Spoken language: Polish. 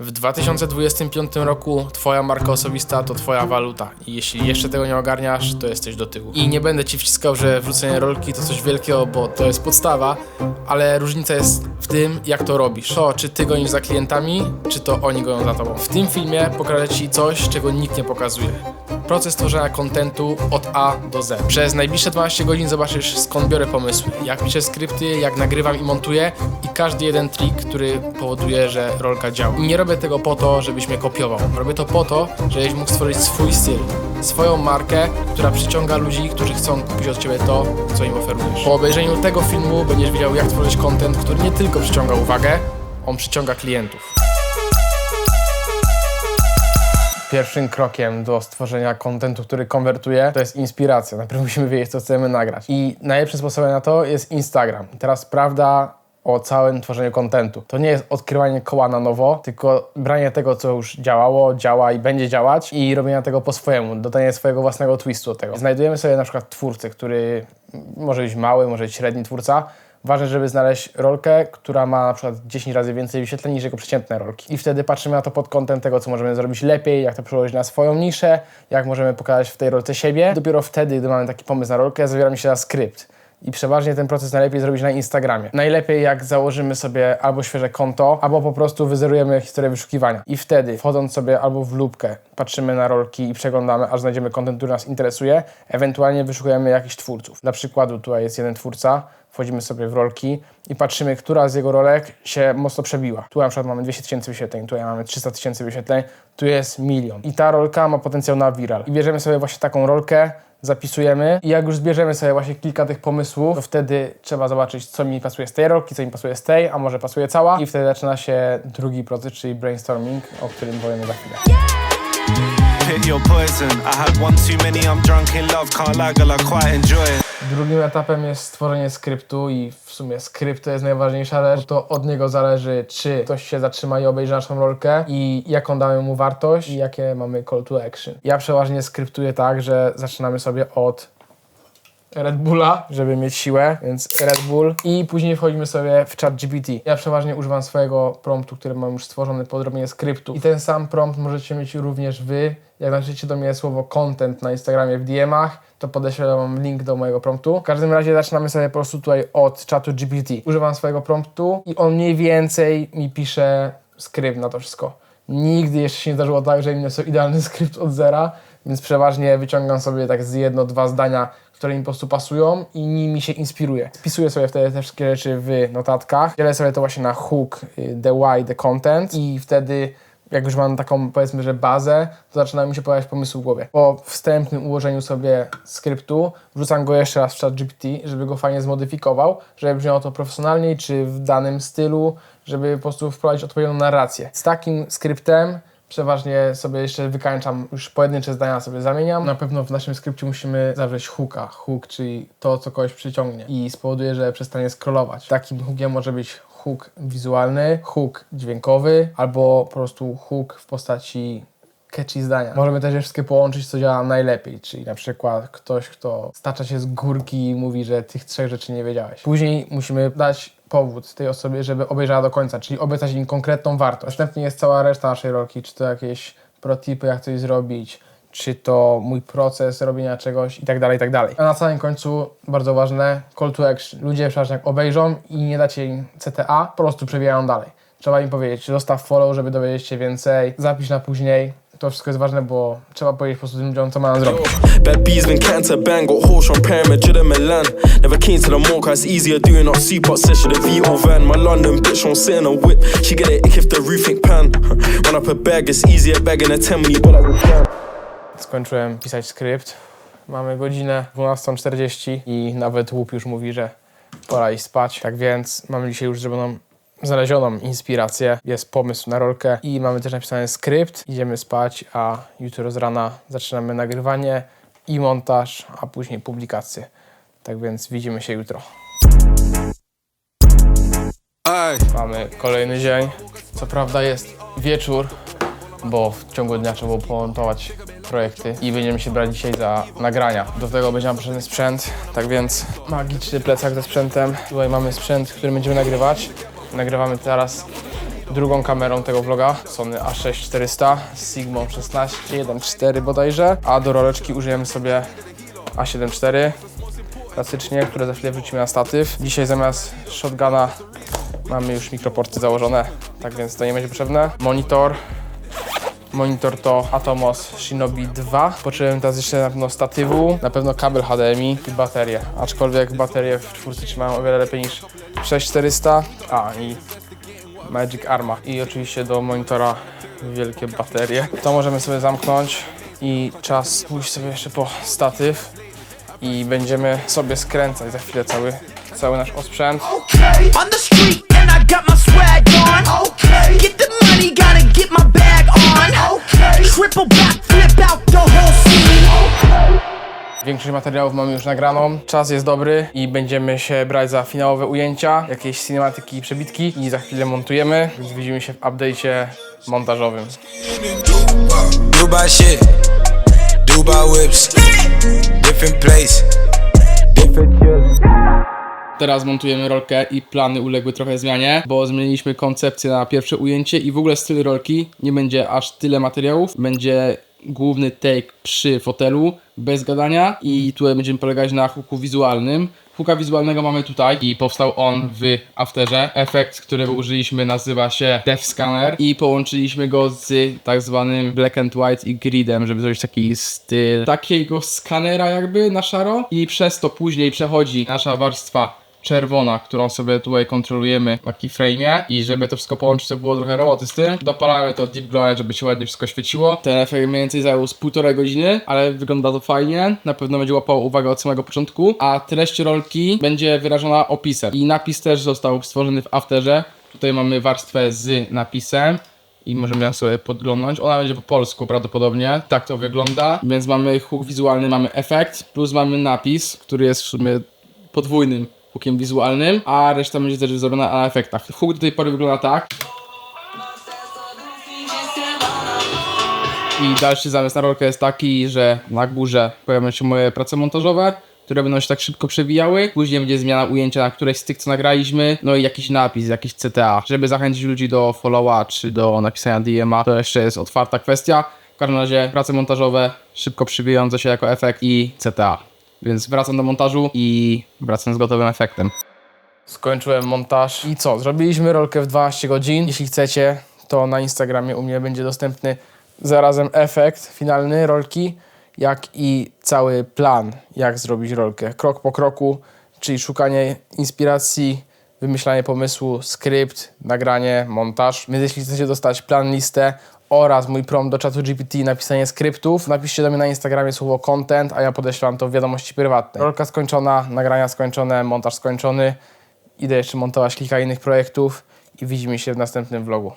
W 2025 roku twoja marka osobista to twoja waluta i jeśli jeszcze tego nie ogarniasz, to jesteś do tyłu. I nie będę ci wciskał, że wrzucenie rolki to coś wielkiego, bo to jest podstawa, ale różnica jest w tym, jak to robisz. To, czy ty gonisz za klientami, czy to oni gonią za tobą. W tym filmie pokażę ci coś, czego nikt nie pokazuje. Proces tworzenia kontentu od A do Z. Przez najbliższe 12 godzin zobaczysz skąd biorę pomysły, jak piszę skrypty, jak nagrywam i montuję i każdy jeden trik, który powoduje, że rolka działa. I nie robię tego po to, żebyś mnie kopiował. Robię to po to, żebyś mógł stworzyć swój styl, swoją markę, która przyciąga ludzi, którzy chcą kupić od ciebie to, co im oferujesz. Po obejrzeniu tego filmu będziesz wiedział, jak tworzyć content, który nie tylko przyciąga uwagę, on przyciąga klientów. Pierwszym krokiem do stworzenia kontentu, który konwertuje, to jest inspiracja. Najpierw musimy wiedzieć, co chcemy nagrać. I najlepszym sposobem na to jest Instagram. Teraz prawda o całym tworzeniu kontentu. To nie jest odkrywanie koła na nowo, tylko branie tego, co już działało, działa i będzie działać i robienia tego po swojemu, dodanie swojego własnego twistu do tego. Znajdujemy sobie na przykład twórcę, który może być mały, może być średni twórca, Ważne, żeby znaleźć rolkę, która ma na przykład 10 razy więcej wyświetleń niż jego przeciętne rolki. I wtedy patrzymy na to pod kątem tego, co możemy zrobić lepiej, jak to przełożyć na swoją niszę, jak możemy pokazać w tej rolce siebie. Dopiero wtedy, gdy mamy taki pomysł na rolkę, zabieramy się za skrypt. I przeważnie ten proces najlepiej zrobić na Instagramie. Najlepiej jak założymy sobie albo świeże konto, albo po prostu wyzerujemy historię wyszukiwania. I wtedy, wchodząc sobie albo w lubkę, patrzymy na rolki i przeglądamy, aż znajdziemy kontent, który nas interesuje, ewentualnie wyszukujemy jakichś twórców. Dla przykładu tutaj jest jeden twórca, wchodzimy sobie w rolki i patrzymy, która z jego rolek się mocno przebiła. Tu na przykład mamy 200 tysięcy wyświetleń, tutaj mamy 300 tysięcy wyświetleń, tu jest milion. I ta rolka ma potencjał na viral. I bierzemy sobie właśnie taką rolkę, zapisujemy i jak już zbierzemy sobie właśnie kilka tych pomysłów, to wtedy trzeba zobaczyć, co mi pasuje z tej rolki, co mi pasuje z tej, a może pasuje cała i wtedy zaczyna się drugi proces, czyli brainstorming, o którym powiemy za chwilę. Pick your poison. I had one too many, I'm drunk in love. Can't lie, girl, I quite enjoy it. Drugim etapem jest stworzenie skryptu i w sumie skrypt to jest najważniejsza rzecz, to od niego zależy, czy ktoś się zatrzyma i obejrzy naszą rolkę i jaką damy mu wartość i jakie mamy call to action. Ja przeważnie skryptuję tak, że zaczynamy sobie od Red Bulla, żeby mieć siłę, więc Red Bull i później wchodzimy sobie w chat GPT. Ja przeważnie używam swojego promptu, który mam już stworzony robienie skryptu i ten sam prompt możecie mieć również wy. Jak napiszecie do mnie słowo content na Instagramie w DM-ach, to podeślę wam link do mojego promptu. W każdym razie zaczynamy sobie po prostu tutaj od czatu GPT. Używam swojego promptu i on mniej więcej mi pisze skrypt na to wszystko. Nigdy jeszcze się nie zdarzyło tak, że mi napisał idealny skrypt od zera, więc przeważnie wyciągam sobie tak z jedno, dwa zdania, które mi po prostu pasują i nimi się inspiruję. Spisuję sobie wtedy te wszystkie rzeczy w notatkach, dzielę sobie to właśnie na hook, y, the why, the content i wtedy jak już mam taką powiedzmy, że bazę, to zaczynają mi się pojawiać pomysły w głowie. Po wstępnym ułożeniu sobie skryptu wrzucam go jeszcze raz w chat GPT, żeby go fajnie zmodyfikował, żeby brzmiało to profesjonalniej, czy w danym stylu, żeby po prostu wprowadzić odpowiednią narrację. Z takim skryptem przeważnie sobie jeszcze wykańczam, już pojedyncze zdania sobie zamieniam. Na pewno w naszym skrypcie musimy zawrzeć hooka. Hook, czyli to, co kogoś przyciągnie i spowoduje, że przestanie scrollować. Takim hookiem może być hook wizualny, hook dźwiękowy albo po prostu hook w postaci catchy zdania. Możemy też je wszystkie połączyć, co działa najlepiej, czyli na przykład ktoś, kto stacza się z górki i mówi, że tych trzech rzeczy nie wiedziałeś. Później musimy dać powód tej osobie, żeby obejrzała do końca, czyli obiecać im konkretną wartość. Następnie jest cała reszta naszej rolki, czy to jakieś protipy, jak coś zrobić, czy to mój proces robienia czegoś i tak dalej, i tak dalej. A na samym końcu, bardzo ważne, call to action. Ludzie przepraszam, jak obejrzą i nie dacie im CTA, po prostu przebijają dalej. Trzeba im powiedzieć, zostaw follow, żeby dowiedzieć się więcej, zapisz na później. To wszystko jest ważne, bo trzeba powiedzieć po prostu tym ludziom, co mają zrobić. Bad bees been to bang, got horse from Pyramid, Jidda Milan. Never keen to the more, cause it's easier doing up C-pot session, the van. My London bitch on sit in a whip, she get it if the roof ain't pan. Run up a bag, it's easier bagging a 10 when you pull. Skończyłem pisać skrypt. Mamy godzinę 12.40 i nawet łup już mówi, że pora iść spać. Tak więc mamy dzisiaj już zrobioną, znalezioną inspirację. Jest pomysł na rolkę i mamy też napisany skrypt. Idziemy spać, a jutro z rana zaczynamy nagrywanie i montaż, a później publikację. Tak więc widzimy się jutro. Mamy kolejny dzień. Co prawda jest wieczór, bo w ciągu dnia trzeba było pomontować projekty i będziemy się brać dzisiaj za nagrania. Do tego będzie nam potrzebny sprzęt, tak więc magiczny plecak ze sprzętem. Tutaj mamy sprzęt, który będziemy nagrywać. Nagrywamy teraz drugą kamerą tego vloga, Sony A6400 z Sigmą 16 1.4 bodajże, a do roleczki użyjemy sobie A7 IV klasycznie, które za chwilę wrzucimy na statyw. Dzisiaj zamiast shotguna mamy już mikroporty założone, tak więc to nie będzie potrzebne. Monitor. Monitor to Atomos Shinobi 2. Potrzebujemy teraz jeszcze na pewno statywu, na pewno kabel HDMI i baterię. Aczkolwiek baterie w czwórce trzymają o wiele lepiej niż w 6400. A i Magic Arma. I oczywiście do monitora wielkie baterie. To możemy sobie zamknąć i czas pójść sobie jeszcze po statyw i będziemy sobie skręcać za chwilę cały, cały nasz osprzęt. On Większość materiałów mamy już nagraną, czas jest dobry i będziemy się brać za finałowe ujęcia, jakieś cinematyki i przebitki i za chwilę montujemy, więc widzimy się w update'cie montażowym. Dubai shit, Dubai whips, different place, different. Teraz montujemy rolkę i plany uległy trochę zmianie, bo zmieniliśmy koncepcję na pierwsze ujęcie i w ogóle styl rolki. Nie będzie aż tyle materiałów. Będzie główny take przy fotelu, bez gadania i tutaj będziemy polegać na hooku wizualnym. Hooka wizualnego mamy tutaj i powstał on w Afterze. Efekt, którego użyliśmy nazywa się Depth Scanner i połączyliśmy go z tak zwanym Black and White i Gridem, żeby zrobić taki styl takiego skanera jakby na szaro i przez to później przechodzi nasza warstwa czerwona, którą sobie tutaj kontrolujemy na keyframe'ie i żeby to wszystko połączyć, to było trochę roboty z tym. Dopalamy to deep glow, żeby się ładnie wszystko świeciło. Ten efekt mniej więcej zajął z półtorej godziny, ale wygląda to fajnie. Na pewno będzie łapało uwagę od samego początku, a treść rolki będzie wyrażona opisem. I napis też został stworzony w Afterze. Tutaj mamy warstwę z napisem i możemy ją sobie podglądnąć. Ona będzie po polsku prawdopodobnie. Tak to wygląda. Więc mamy hook wizualny, mamy efekt, plus mamy napis, który jest w sumie podwójnym hookiem wizualnym, a reszta będzie też zrobiona na efektach. Hook do tej pory wygląda tak. I dalszy zamysł na rolkę jest taki, że na górze pojawią się moje prace montażowe, które będą się tak szybko przewijały. Później będzie zmiana ujęcia na któreś z tych, co nagraliśmy. No i jakiś napis, jakiś CTA, żeby zachęcić ludzi do followa czy do napisania DM-a. To jeszcze jest otwarta kwestia. W każdym razie prace montażowe, szybko przywijające się jako efekt i CTA. Więc wracam do montażu i wracam z gotowym efektem. Skończyłem montaż i co? Zrobiliśmy rolkę w 12 godzin. Jeśli chcecie, to na Instagramie u mnie będzie dostępny zarazem efekt finalny rolki, jak i cały plan, jak zrobić rolkę. Krok po kroku, czyli szukanie inspiracji, wymyślanie pomysłu, skrypt, nagranie, montaż. Więc jeśli chcecie dostać plan, listę oraz mój prom do czatu GPT napisanie skryptów, napiszcie do mnie na Instagramie słowo content, a ja podeślam to w wiadomości prywatnej. Rolka skończona, nagrania skończone, montaż skończony. Idę jeszcze montować kilka innych projektów i widzimy się w następnym vlogu.